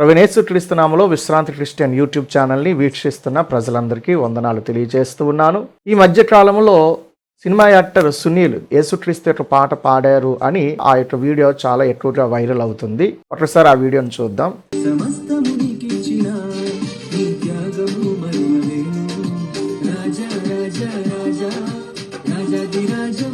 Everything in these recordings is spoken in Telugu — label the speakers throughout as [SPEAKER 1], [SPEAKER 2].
[SPEAKER 1] ప్రవీణేశ్వర క్రీస్తునామలో విశ్రాంతి క్రిస్టియన్ యూట్యూబ్ ఛానల్ని వీక్షిస్తున్న ప్రజలందరికీ వందనాలు తెలియజేస్తూ ఉన్నాను. ఈ మధ్య కాలంలో సినిమా యాక్టర్ సునీల్ యేసుక్రీస్తు యొక్క పాట పాడారు అని ఆ యొక్క వీడియో చాలా ఎక్కువగా వైరల్ అవుతుంది. ఒకసారి ఆ వీడియోని చూద్దాం.
[SPEAKER 2] రాజా రాజా రాజా రాజా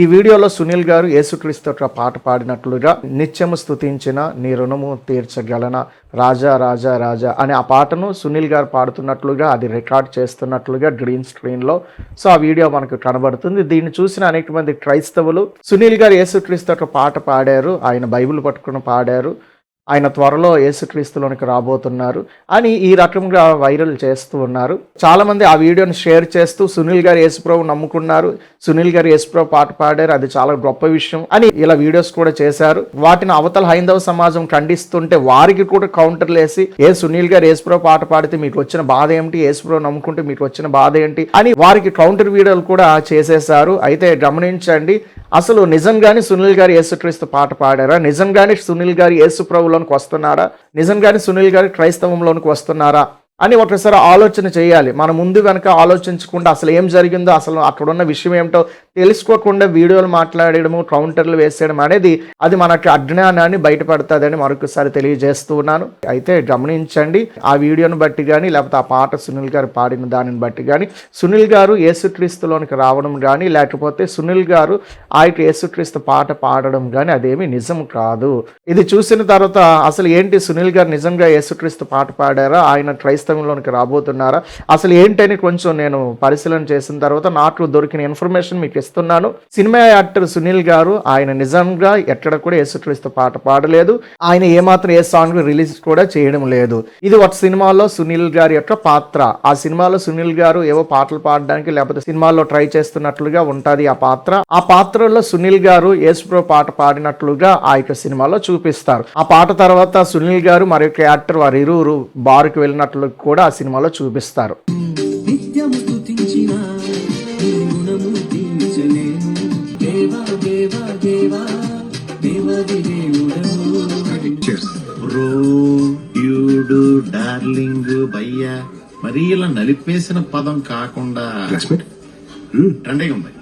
[SPEAKER 1] ఈ వీడియోలో సునీల్ గారు యేసుక్రీస్తు యొక్క పాట పాడినట్లుగా నిత్యము స్తుతించిన నీ రుణము తీర్చగలన? రాజా రాజా రాజా అనే ఆ పాటను సునీల్ గారు పాడుతున్నట్లుగా అది రికార్డ్ చేస్తున్నట్లుగా గ్రీన్ స్క్రీన్లో. సో ఆ వీడియో మనకు కనబడుతుంది. దీన్ని చూసిన అనేక మంది క్రైస్తవులు సునీల్ గారు యేసుక్రీస్తు యొక్క పాట పాడారు. ఆయన బైబిల్ పట్టుకుని పాడారు. ఆయన త్వరలో యేసుక్రీస్తులోనికి రాబోతున్నారు అని ఈ రకంగా వైరల్ చేస్తూ ఉన్నారు. చాలా మంది ఆ వీడియోని షేర్ చేస్తూ సునీల్ గారు యేసుప్రభు నమ్ముకున్నారు. సునీల్ గారు యేసుప్రభు పాట పాడారు. అది చాలా గొప్ప విషయం అని ఇలా వీడియోస్ కూడా చేశారు. వాటిని అవతల హైందవ సమాజం ఖండిస్తుంటే వారికి కూడా కౌంటర్లు వేసి ఏ సునీల్ గారు యేసుప్రభు పాట పాడితే మీకు వచ్చిన బాధ ఏమిటి? యేసుప్రభు నమ్ముకుంటే మీకు వచ్చిన బాధ ఏంటి? అని వారికి కౌంటర్ వీడియోలు కూడా చేసేశారు. అయితే గమనించండి అసలు నిజంగానే సునీల్ గారు యేసుక్రీస్తు పాట పాడారా? నిజంగానే సునీల్ గారు యేసు ప్రభులోనికి వస్తున్నారా? నిజంగానే సునీల్ గారు క్రైస్తవంలోనికి వస్తున్నారా? అని ఒకసారి ఆలోచన చేయాలి. మన ముందు వెనక ఆలోచించకుండా అసలు ఏం జరిగిందో అసలు అక్కడ ఉన్న విషయం ఏమిటో తెలుసుకోకుండా వీడియోలు మాట్లాడడము కౌంటర్లు వేసేయడం అనేది అది మనకి అజ్ఞానాన్ని బయటపడుతుందని మరొకసారి తెలియజేస్తున్నాను అయితే గమనించండి ఆ వీడియోను బట్టి కానీ లేకపోతే ఆ పాట సునీల్ గారు పాడిన దానిని బట్టి కానీ సునీల్ గారు యేసుక్రీస్తులోనికి రావడం కానీ లేకపోతే సునీల్ గారు ఆ యొక్క యేసుక్రీస్తు పాట పాడడం కానీ అదేమి నిజం కాదు. ఇది చూసిన తర్వాత అసలు ఏంటి సునీల్ గారు నిజంగా యేసుక్రీస్తు పాట పాడారా? ఆయన క్రైస్తవంలోనికి రాబోతున్నారా? అసలు ఏంటని కొంచెం నేను పరిశీలన చేసిన తర్వాత నాకు దొరికిన ఇన్ఫర్మేషన్ మీకు ఇస్తున్నాను. సినిమా యాక్టర్ సునీల్ గారు ఆయన నిజంగా ఎక్కడ కూడా యేసుక్రీస్తు పాట పాడలేదు. ఆయన ఏమాత్రం ఏ సాంగ్ రిలీజ్ కూడా చేయడం లేదు. ఇది ఒక సినిమాలో సునీల్ గారి యొక్క పాత్ర. ఆ సినిమాలో సునీల్ గారు ఏవో పాటలు పాడడానికి లేకపోతే సినిమాల్లో ట్రై చేస్తున్నట్లుగా ఉంటుంది ఆ పాత్ర. ఆ పాత్రలో సునీల్ గారు యేసుప్రో పాట పాడినట్లుగా ఆ యొక్క సినిమాలో చూపిస్తారు. ఆ పాట తర్వాత సునీల్ గారు మరి యొక్క యాక్టర్ వారి ఇరువురు బార్కి వెళ్ళినట్లు కూడా ఆ సినిమాలో చూపిస్తారు.
[SPEAKER 3] డార్లింగ్ భయ్యా మరీ ఇలా నలిపేసిన పదం కాకుండా ట్రెండింగ్ ఉంది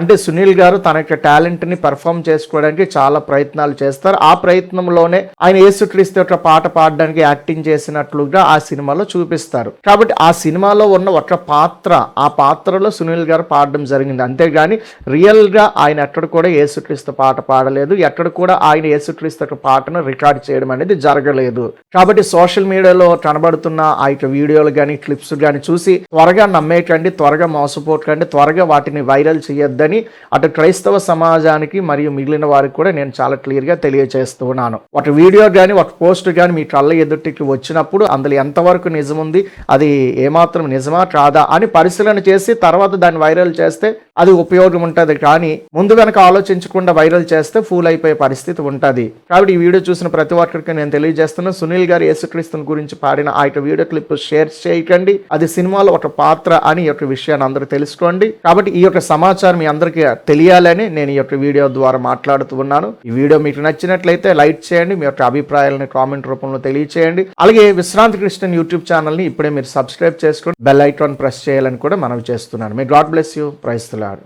[SPEAKER 1] అంటే సునీల్ గారు తన యొక్క టాలెంట్ని పెర్ఫామ్ చేసుకోవడానికి చాలా ప్రయత్నాలు చేస్తారు. ఆ ప్రయత్నంలోనే ఆయన యేసుక్రీస్తు యొక్క పాట పాడడానికి యాక్టింగ్ చేసినట్లుగా ఆ సినిమాలో చూపిస్తారు. కాబట్టి ఆ సినిమాలో ఉన్న ఒక పాత్ర ఆ పాత్రలో సునీల్ గారు పాడడం జరిగింది. అంతేగాని రియల్గా ఆయన ఎక్కడ కూడా యేసుక్రీస్తు పాట పాడలేదు. ఎక్కడ కూడా ఆయన యేసుక్రీస్తు యొక్క పాటను రికార్డ్ చేయడం అనేది జరగలేదు. కాబట్టి సోషల్ మీడియాలో కనబడుతున్న ఆ యొక్క వీడియోలు కానీ క్లిప్స్ కానీ చూసి త్వరగా నమ్మేయకండి త్వరగా మోసపోకండి త్వరగా వాటిని వైరల్ చేయొద్దని అటు క్రైస్తవ సమాజానికి మరియు మిగిలిన వారికి కూడా నేను చాలా క్లియర్గా తెలియజేస్తున్నాను ఒక వీడియో కానీ ఒక పోస్ట్ కానీ మీ కళ్ళ ఎదుటికి వచ్చినప్పుడు అందులో ఎంతవరకు నిజం ఉంది అది ఏమాత్రం నిజమా కాదా అని పరిశీలన చేసి తర్వాత దాన్ని వైరల్ చేస్తే అది ఉపయోగం ఉంటుంది. కానీ ముందు వెనక ఆలోచించకుండా వైరల్ చేస్తే ఫూల్ అయిపోయే పరిస్థితి ఉంటుంది. కాబట్టి ఈ వీడియో చూసిన ప్రతి ఒక్కరికి నేను తెలియజేస్తున్నా సునీల్ గారు యేసుక్రీస్తుని గురించి పాడిన ఆ యొక్క వీడియో క్లిప్ షేర్ చేయకండి. అది సినిమాలో ఒక పాత్ర అని యొక్క విషయాన్ని అందరూ తెలుసుకోండి. కాబట్టి ఈ యొక్క సమాచారం మీ అందరికీ తెలియాలని నేను ఈ యొక్క వీడియో ద్వారా మాట్లాడుతూ ఉన్నాను. ఈ వీడియో మీకు నచ్చినట్లయితే లైక్ చేయండి మీ యొక్క అభిప్రాయాలను కామెంట్ రూపంలో తెలియచేయండి. అలాగే విశ్రాంతి కృష్ణన్ యూట్యూబ్ ఛానల్ని ఇప్పుడే మీరు సబ్స్క్రైబ్ చేసుకొని బెల్ ఐకాన్ ప్రెస్ చేయాలని కూడా మనవి చేస్తున్నాను. మీ గాడ్ బ్లెస్ యూ ప్రైస్తులాడు